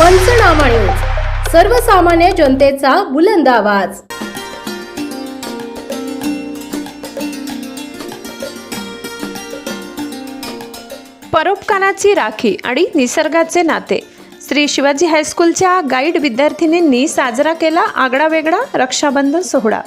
पंचनामा न्यूज सर्वसामान्य जनतेचा बुलंद आवाज. परोपकाराची राखी आणि निसर्गाचे नाते. श्री शिवाजी हायस्कूलच्या गाईड विद्यार्थिनींनी साजरा केला आगळा वेगळा रक्षाबंधन सोहळा.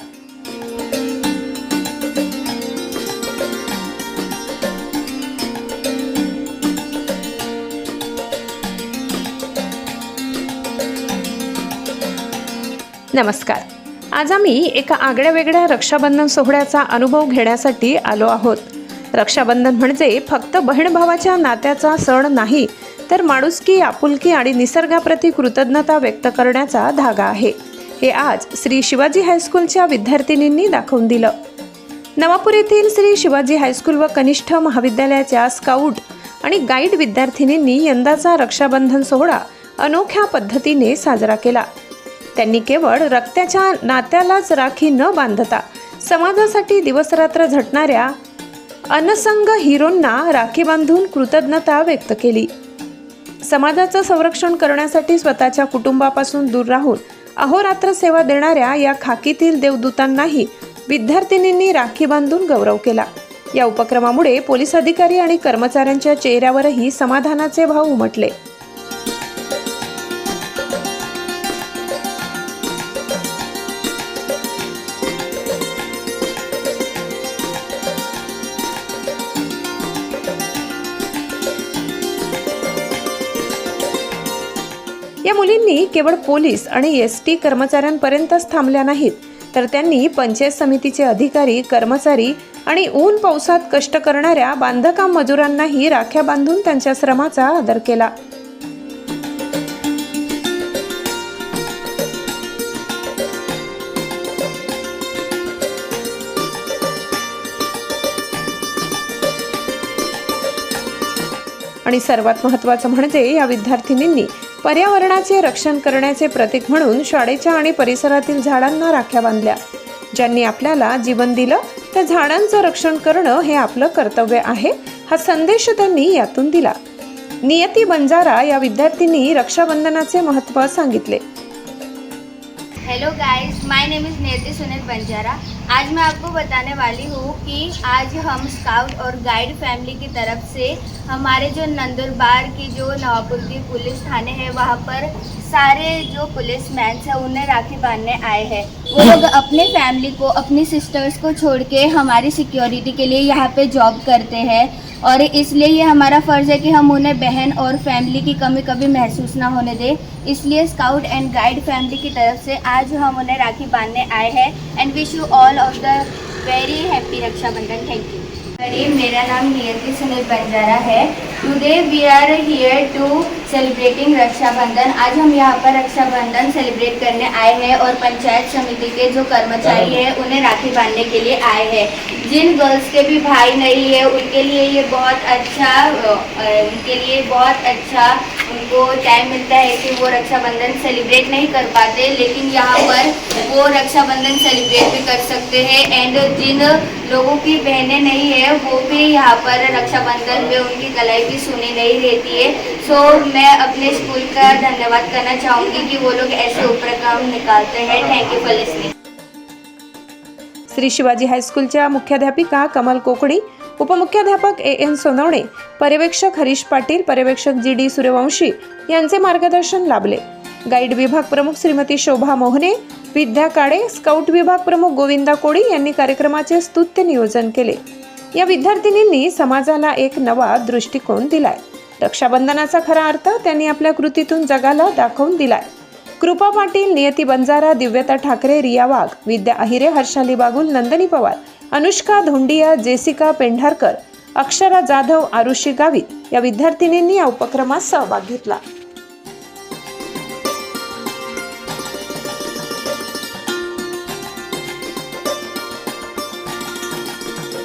नमस्कार. आज आम्ही एका आगळ्या वेगळ्या रक्षाबंधन सोहळ्याचा अनुभव घेण्यासाठी आलो आहोत. रक्षाबंधन म्हणजे फक्त बहीण भावाच्या नात्याचा सण नाही तर माणुसकी आपुलकी आणि निसर्गाप्रती कृतज्ञता व्यक्त करण्याचा धागा आहे. हे आज श्री शिवाजी हायस्कूलच्या विद्यार्थिनींनी दाखवून दिलं. नवापूर येथील श्री शिवाजी हायस्कूल व कनिष्ठ महाविद्यालयाच्या स्काउट आणि गाईड विद्यार्थिनींनी यंदाचा रक्षाबंधन सोहळा अनोख्या पद्धतीने साजरा केला. त्यांनी केवळ रक्ताच्या नात्यालाच राखी न बांधता समाजासाठी दिवसरात्र झटणाऱ्या अनसंग हिरोंना राखी बांधून कृतज्ञता व्यक्त केली. समाजाचं संरक्षण करण्यासाठी स्वतःच्या कुटुंबापासून दूर राहून अहोरात्र सेवा देणाऱ्या या खाकीतील देवदूतांनाही विद्यार्थिनींनी राखी बांधून गौरव केला. या उपक्रमामुळे पोलीस अधिकारी आणि कर्मचाऱ्यांच्या चेहऱ्यावरही समाधानाचे भाव उमटले. या मुलींनी केवळ पोलीस आणि एस टी कर्मचाऱ्यांपर्यंतच थांबल्या नाहीत तर त्यांनी पंचायत समितीचे अधिकारी कर्मचारी आणि ऊन पावसात कष्ट करणाऱ्या बांधकाम मजुरांनाही राख्या बांधून त्यांच्या श्रमाचा आदर केला. आणि सर्वात महत्त्वाचं म्हणजे या विद्यार्थिनींनी पर्यावरणाचे रक्षण करण्याचे प्रतीक म्हणून शाळेच्या आणि परिसरातील झाडांना राख्या बांधल्या. ज्यांनी आपल्याला जीवन दिलं त्या झाडांचं रक्षण करणं हे आपलं कर्तव्य आहे हा संदेश त्यांनी यातून दिला. नियती बंजारा या विद्यार्थ्यांनी रक्षाबंधनाचे महत्त्व सांगितले. Hello guys my name is Neti Sunil Banjara आज मैं आपको बताने वाली हूँ कि आज हम स्काउट और गाइड फैमिली की तरफ़ से हमारे जो नंदुरबार की जो नवापुर की पुलिस थाने है, वहाँ पर सारे जो पुलिस मैन हैं, उन्हें राखी बांधने आए हैं। वो लोग अपने फैमिली को, अपनी सिस्टर्स को छोड़ के हमारी सिक्योरिटी के लिए यहाँ पे जॉब करते हैं। और इसलिए ये हमारा फ़र्ज़ है कि हम उन्हें बहन और फैमिली की कमी कभी महसूस ना होने दें। इसलिए स्काउट एंड गाइड फैमिली की तरफ़ से आज हम उन्हें राखी बांधने आए हैं। And wish you all of the very happy Rakshabandhan. Thank you मेरा नाम नियति सुनील बंजारा है। Today we are here to celebrating Rakshabandhan आज हम यहाँ पर रक्षाबंधन सेलिब्रेट करने आए हैं और पंचायत समिति के जो कर्मचारी हैं उन्हें राखी बांधने के लिए आए हैं। जिन गर्ल्स के भी भाई नहीं है उनके लिए ये बहुत अच्छा उनके लिए बहुत अच्छा उनको टाइम मिलता है कि वो रक्षाबंधन सेलिब्रेट नहीं कर पाते, लेकिन यहाँ पर वो रक्षाबंधन सेलिब्रेट भी कर सकते हैं। एंड जिन लोगों की बहनें नहीं है, वो भी यहाँ पर रक्षाबंधन में उनकी कलाई भी सुनी नहीं रहती है। सो मैं अपने स्कूल का धन्यवाद करना चाहूँगी कि वो लोग ऐसे उपक्रम निकालते हैं। Thank you for listening Shri Shivaji हायस्कूलच्या मुख्याध्यापिका कमल कोकणी उपमुख्याध्यापक ए एन सोनवणे पर्यवेक्षक हरीश पाटील पर्यवेक्षक जी डी सूर्यवंशी यांचे मार्गदर्शन लाभले. गाईड विभाग प्रमुख श्रीमती शोभा मोहने विद्या काळे स्काउट विभाग प्रमुख गोविंदा कोळी यांनी कार्यक्रमाचे स्तुत्य नियोजन केले. या विद्यार्थिनींनी समाजाला एक नवा दृष्टिकोन दिलाय. रक्षाबंधनाचा खरा अर्थ त्यांनी आपल्या कृतीतून जगाला दाखवून दिलाय. कृपा पाटील नियती बंजारा दिव्यता ठाकरे रिया वाघ विद्या अहिरे हर्षाली बागुल नंदनी पवार अनुष्का धोंडिया जेसिका पेंढारकर अक्षरा जाधव आरुषी गावित या विद्यार्थिनींनी या उपक्रमात सहभाग घेतला.